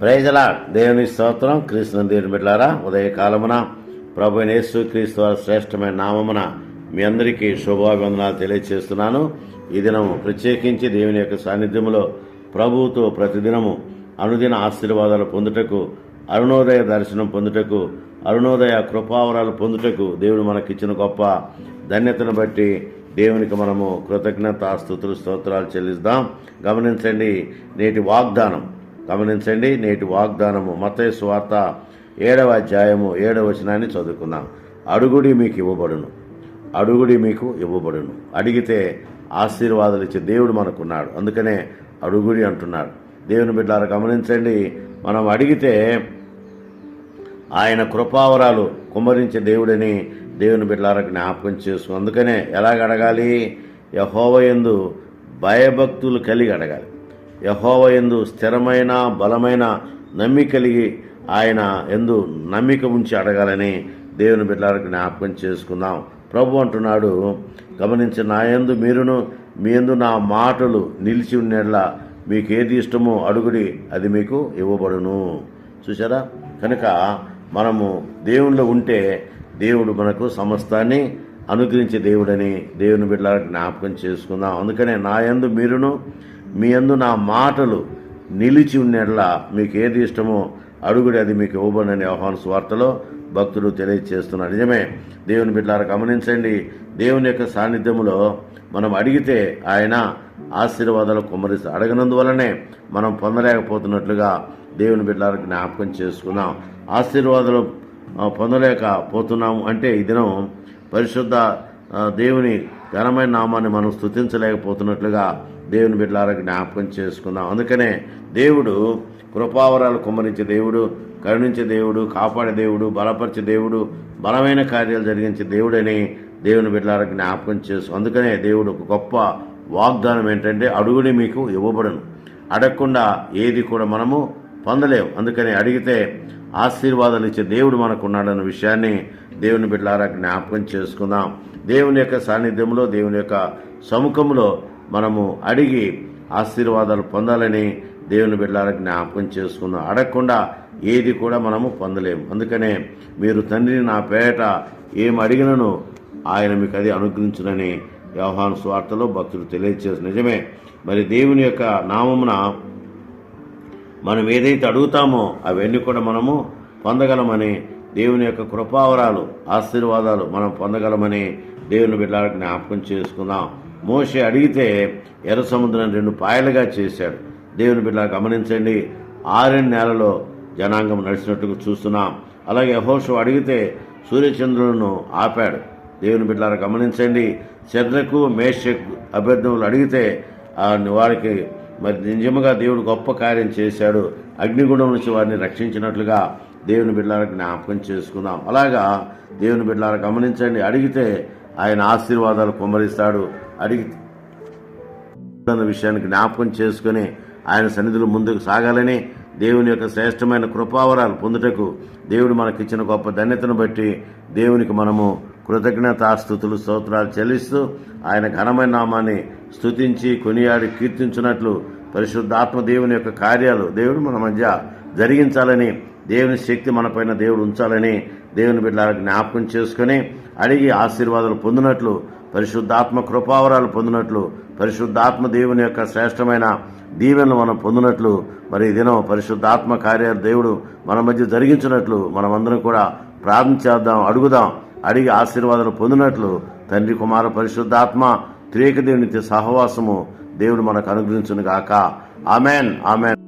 ప్రైజలా దేవుని స్తోత్రం. క్రీస్తు దేవుని బిడ్డారా ఉదయకాలమున ప్రభు నేసు క్రీస్తు వారి శ్రేష్టమైన నామమున మీ అందరికీ శుభాభివందనాలు తెలియజేస్తున్నాను ఈ దినము ప్రత్యేకించి దేవుని యొక్క సాన్నిధ్యములో ప్రభువుతో ప్రతిదినము అనుదిన ఆశీర్వాదాలు పొందుటకు అరుణోదయ దర్శనం పొందుటకు అరుణోదయ కృపావరాలు పొందుటకు దేవుడు మనకిచ్చిన గొప్ప ధన్యతను బట్టి దేవునికి మనము కృతజ్ఞత స్థుతులు స్తోత్రాలు చెల్లిస్తాం. గమనించండి నేటి వాగ్దానం. గమనించండి నేటి వాగ్దానము. మత స్వార్త ఏడవ అధ్యాయము ఏడవ వచనాన్ని చదువుకుందాం. అడుగుడి మీకు ఇవ్వబడును. అడుగుడి మీకు ఇవ్వబడును. అడిగితే ఆశీర్వాదాలు ఇచ్చే దేవుడు మనకున్నాడు. అందుకనే అడుగుడి అంటున్నాడు. దేవుని బిడ్డారు గమనించండి మనం అడిగితే ఆయన కృపావరాలు కుమరించే దేవుడని దేవుని బిడ్డలారా జ్ఞాపకం చేసు అందుకనే ఎలాగ అడగాలి? యహోవయందు భయభక్తులు కలిగి అడగాలి. యహోవ ఎందు స్థిరమైన బలమైన నమ్మిక కలిగి ఆయన ఎందు నమ్మిక ఉంచి అడగాలని దేవుని బిడ్డలకు జ్ఞాపకం చేసుకుందాం. ప్రభు అంటున్నాడు గమనించి నా యందు మీరును మీ ఎందు నా మాటలు నిలిచి ఉన్నట్లా మీకు ఏది ఇష్టమో అడుగుడి అది మీకు ఇవ్వబడును. చూసారా కనుక మనము దేవునిలో ఉంటే దేవుడు మనకు సమస్తాన్ని అనుగ్రహించే దేవుడని దేవుని బిడ్డలకు జ్ఞాపకం చేసుకుందాం. అందుకనే నా యందు మీరును మీ యందు నా మాటలు నిలిచి ఉండేలా మీకు ఏది ఇష్టమో అడుగుడి అది మీకు ఇవ్వబడని ఆహ్వాన స్వార్తలో భక్తుడు తెలియజేస్తున్నాడు. నిజమే దేవుని బిడ్డలారా గమనించండి దేవుని యొక్క సాన్నిధ్యములో మనం అడిగితే ఆయన ఆశీర్వాదాలు కుమరిస్తూ అడగనందువలనే మనం పొందలేకపోతున్నట్లుగా దేవుని బిడ్డలకు జ్ఞాపకం చేసుకున్నాం ఆశీర్వాదాలు పొందలేకపోతున్నాము అంటే ఈ దినం పరిశుద్ధ దేవుని ఘనమైన నామాన్ని మనం స్థుతించలేకపోతున్నట్లుగా దేవుని బిడ్డలారా జ్ఞాపకం చేసుకుందాం. అందుకనే దేవుడు కృపావరాలు కుమ్మరించే దేవుడు కరుణించే దేవుడు కాపాడే దేవుడు బలపరిచే దేవుడు బలమైన కార్యాలు జరిగించే దేవుడని దేవుని బిడ్డలారా జ్ఞాపకం చేసు అందుకనే దేవుడు ఒక గొప్ప వాగ్దానం ఏంటంటే అడుగుని మీకు ఇవ్వబడను. అడగకుండా ఏది కూడా మనము పొందలేము. అందుకని అడిగితే ఆశీర్వాదాలు ఇచ్చే దేవుడు మనకున్నాడన్న విషయాన్ని దేవుని బిడ్డలారా జ్ఞాపకం చేసుకుందాం. దేవుని యొక్క సాన్నిధ్యంలో దేవుని యొక్క సముఖంలో మనము అడిగి ఆశీర్వాదాలు పొందాలని దేవుని బిడ్డలారా జ్ఞాపకం చేసుకుందాం. అడగకుండా ఏది కూడా మనము పొందలేము. అందుకనే మీరు తండ్రిని నా పేట ఏం అడిగినను ఆయన మీకు అది అనుగ్రహించునని వ్యవహాన స్వార్థలో భక్తులు తెలియజేసి నిజమే. మరి దేవుని యొక్క నామమున మనం ఏదైతే అడుగుతామో అవన్నీ కూడా మనము పొందగలమని దేవుని యొక్క కృపావరాలు ఆశీర్వాదాలు మనం పొందగలమని దేవుని బిడ్డలకు జ్ఞాపకం చేసుకుందాం. మోషే అడిగితే ఎర్ర సముద్రాన్ని రెండు పాయలుగా చేశాడు. దేవుని బిడ్డ గమనించండి ఆరెండు నెలలో జనాంగం నడిచినట్టుగా చూస్తున్నాం. అలాగే యహోషు అడిగితే సూర్యచంద్రులను ఆపాడు. దేవుని బిడ్డలారా గమనించండి. చంద్రకు మేషకు అభ్యర్థములు అడిగితే ఆ వారికి మరి నిజముగా దేవుడు గొప్ప కార్యం చేశాడు. అగ్నిగుణం నుంచి వారిని రక్షించినట్లుగా దేవుని బిడ్డలారా జ్ఞాపకం చేసుకుందాం. అలాగా దేవుని బిడ్డలారా గమనించండి. అడిగితే ఆయన ఆశీర్వాదాలు కుమ్మరిస్తాడు. అడిగితే అన్న విషయాన్ని జ్ఞాపకం చేసుకుని ఆయన సన్నిధులు ముందుకు సాగాలని దేవుని యొక్క శ్రేష్టమైన కృపావరాలు పొందుటకు దేవుడు మనకిచ్చిన గొప్ప ధన్యతను బట్టి దేవునికి మనము కృతజ్ఞతాస్థుతులు స్తోత్రాలు చెల్లిస్తూ ఆయన ఘనమైన నామాన్ని స్తుతించి కొనియాడి కీర్తించినట్లు పరిశుద్ధాత్మ దేవుని యొక్క కార్యాలు దేవుడు మన మధ్య జరిగించాలని దేవుని శక్తి మనపైన దేవుడు ఉంచాలని దేవుని బిడ్డల జ్ఞాపకం చేసుకుని అడిగి ఆశీర్వాదాలు పొందినట్లు పరిశుద్ధాత్మ కృపావరాలు పొందినట్లు పరిశుద్ధాత్మ దేవుని యొక్క శ్రేష్టమైన దీవెనలు మనం పొందినట్లు మరి ఈ దినం పరిశుద్ధాత్మ కార్యాలు దేవుడు మన మధ్య జరిగించినట్లు మనమందరం కూడా ప్రార్థించేద్దాం అడుగుదాం. అడిగి ఆశీర్వాదాలు పొందినట్లు తండ్రి కుమార పరిశుద్ధాత్మ త్రేక దేవుని సహవాసము దేవుడు మనకు అనుగ్రహించును గాక ఆమెన్. ఆమెన్.